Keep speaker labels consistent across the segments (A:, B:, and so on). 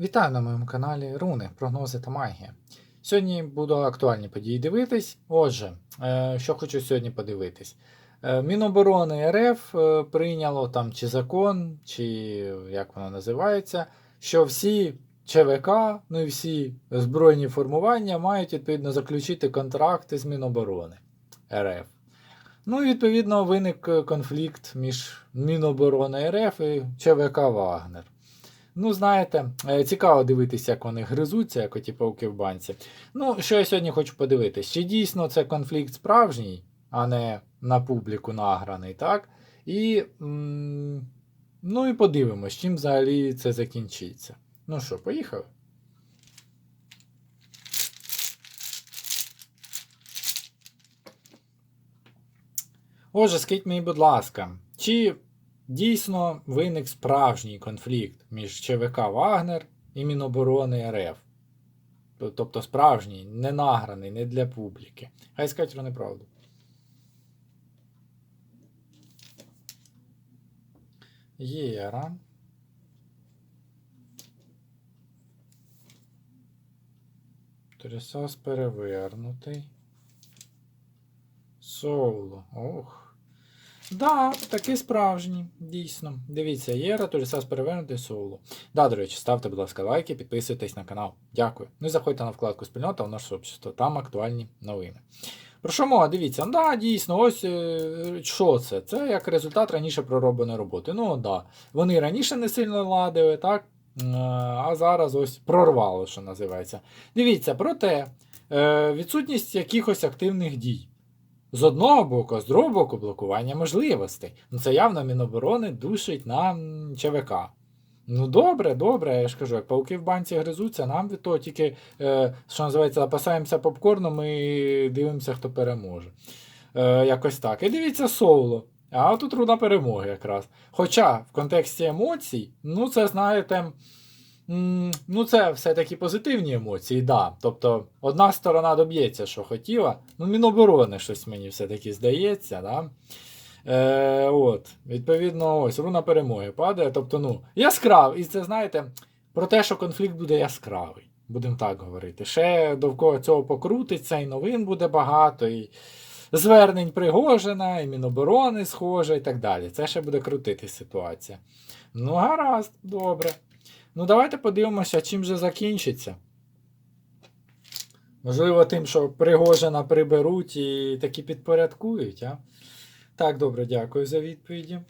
A: Вітаю на моєму каналі Руни, прогнози та магія. Сьогодні буду актуальні події дивитись. Отже, е, що хочу сьогодні подивитись. Е, Міноборони РФ е, прийняло там чи закон, чи як воно називається, що всі ЧВК, ну і всі збройні формування мають відповідно заключити контракти з Міноборони РФ. Ну і відповідно виник конфлікт між Міноборони РФ і ЧВК Вагнер. Ну, знаєте, е, цікаво дивитися, як вони гризуться, як оті пауки в банці. Ну, що я сьогодні хочу подивитися, чи дійсно це конфлікт справжній, а не на публіку награний, так? І, ну і подивимось, чим взагалі це закінчиться. Ну що, поїхали? Отже, скажіть мені, будь ласка, чи дійсно виник справжній конфлікт між ЧВК Вагнер і Міноборони РФ? Тобто справжній, не награний, не для публіки. Хай скажуть про неправду. Єра. Трясас перевернутий. Соло. Ох. Да, такий справжній, дійсно. Дивіться, Єра, Торісас перевернутий соло. Да, до речі, ставте, будь ласка, лайки, підписуйтесь на канал. Дякую. Ну і заходьте на вкладку спільнота в наше общество. Там актуальні новини. Про що мова? Дивіться, да, дійсно, ось е, що це? Це як результат раніше проробленої роботи. Ну, да. Вони раніше не сильно ладили, так? Е, А зараз ось прорвало, що називається. Дивіться, проте е, відсутність якихось активних дій. З одного боку, з другого боку, блокування можливостей. Ну це явно Міноборони душить на ЧВК. Ну добре, добре, я ж кажу, як пауки в банці гризуться, нам від того тільки, е, що називається, опасаємося попкорном і дивимося, хто переможе. Е, якось так. І дивіться соло. А тут руна перемоги якраз. Хоча в контексті емоцій, ну це знаєте. Ну, це все-таки позитивні емоції, да. Тобто, одна сторона доб'ється, що хотіла. Ну, Міноборони щось мені все-таки здається, да. Е, от, Відповідно, ось руна перемоги падає. Тобто, ну, яскрав. І це, знаєте, про те, що конфлікт буде яскравий. Будемо так говорити. Ще довкола цього покрутиться, і новин буде багато, і звернень Пригожина, і Міноборони схоже, і так далі. Це ще буде крутити ситуація. Ну, гаразд, добре. Ну, давайте подивимося, чим же закінчиться. Можливо, тим, що Пригожина приберуть і таки підпорядкують, а? Так, добре, дякую за відповіді.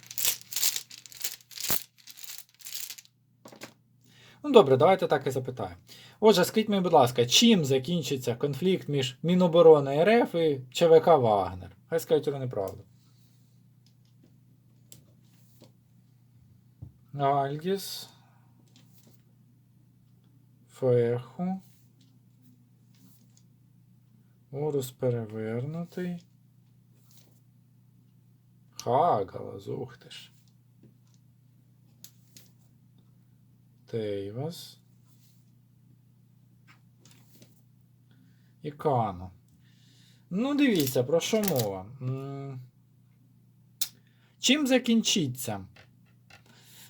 A: Ну, добре, давайте так і запитаємо. Отже, скажіть мені, будь ласка, чим закінчиться конфлікт між Міноборони РФ і ЧВК Вагнер? Хай скажуть вони неправду. Альгіс. Феху. Урус перевернутий. Хагалас, ух. Тейвас. І Кано. Ну, дивіться, про що мова. Чим закінчиться?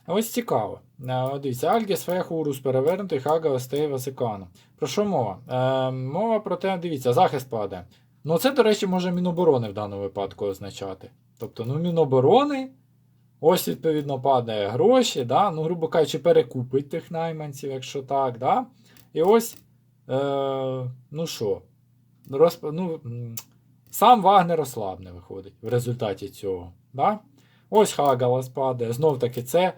A: Ось цікаво. Е, Дивіться, Альгіс, Фех, Урус перевернутий, Хага, Стейва, Сикано. Про що мова? Е, мова про те, дивіться, захист падає. Ну, це, до речі, може Міноборони в даному випадку означати. Тобто, ну, Міноборони, ось, відповідно, падає гроші, да? ну, грубо кажучи, перекупить тих найманців, якщо так. Да? І ось, е, ну що, розп... ну, сам Вагнер ослабне виходить в результаті цього. Да? Ось Хагалас падає. Знов таки це.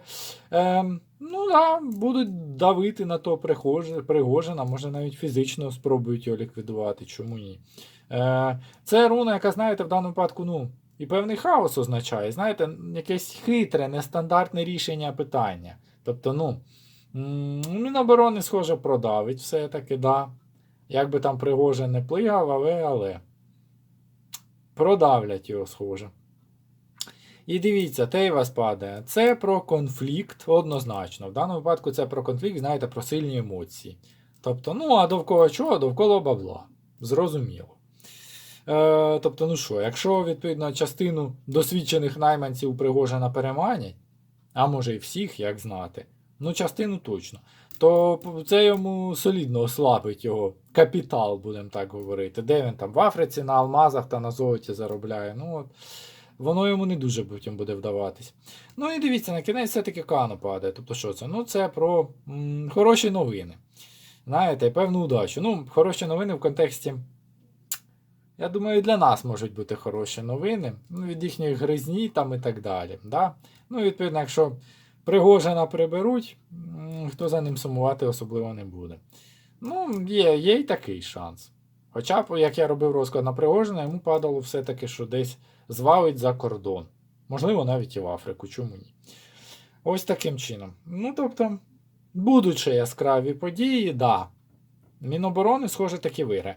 A: Ем, ну да, будуть давити на то Пригожина, може навіть фізично спробують його ліквідувати. Чому ні? Е, це руна, яка, знаєте, в даному випадку, ну, і певний хаос означає. Знаєте, якесь хитре, нестандартне рішення питання. Тобто, ну, Міноборони, схоже, продавить все-таки, да. Як би там Пригожин не плигав, але, але. Продавлять його, схоже. І дивіться, Тейвас падає. Це про конфлікт однозначно. В даному випадку це про конфлікт, знаєте, про сильні емоції. Тобто, ну, а довкола чого? Довкола бабла. Зрозуміло. Е, тобто, ну що, якщо, відповідно, частину досвідчених найманців Пригожина переманять, а може і всіх, як знати, Ну, частину точно. То це йому солідно ослабить його капітал, будемо так говорити. Де він там в Африці на алмазах та на золоті заробляє. Ну, от, воно йому не дуже потім буде вдаватись. Ну і дивіться, на кінець все-таки Кано падає. Тобто, що це? Ну, це про м, хороші новини. Знаєте, і певну удачу. Ну, хороші новини в контексті. Я думаю, і для нас можуть бути хороші новини. Ну, від їхньої гризні там і так далі. Да? Ну, відповідно, якщо Пригожина приберуть, хто за ним сумувати особливо не буде. Ну, є, є й такий шанс. Хоча як я робив розклад на Пригожина, йому падало все-таки, що десь звалить за кордон. Можливо, навіть і в Африку, чому ні? Ось таким чином. Ну, тобто, будуть ще яскраві події, да. Міноборони, схоже, таки виграє.